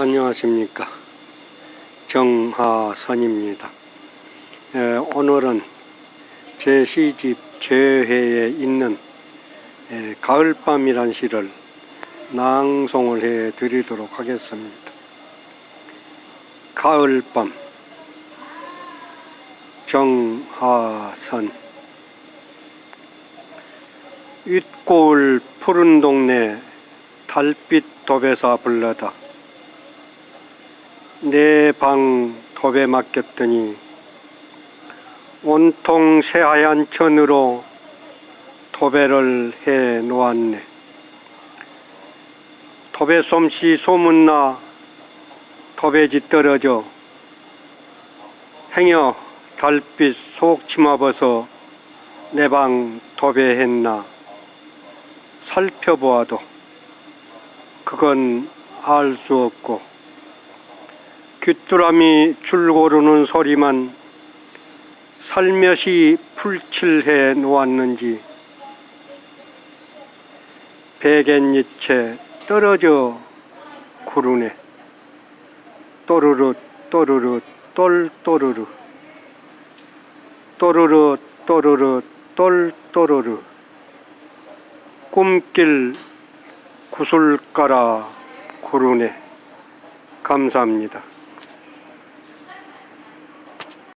안녕하십니까? 정하선입니다. 에, 오늘은 제 시집 제회에 있는 에, 가을밤이란 시를 낭송을 해 드리도록 하겠습니다. 가을밤 정하선. 윗골 푸른 동네 달빛 도배사 불러다 내방 도배 맡겼더니 온통 새하얀 천으로 도배를 해 놓았네. 도배 솜씨 소문나 도배지 떨어져 행여 달빛 속 치마 벗어 내 방 도배했나 살펴보아도 그건 알 수 없고 귀뚜라미 줄고르는 소리만 살며시 풀칠해 놓았는지 베갯잎에 떨어져 구르네. 또르르 또르르 똘또르르. 또르르 또르르 똘또르르. 꿈길 구슬가라 구르네. 감사합니다.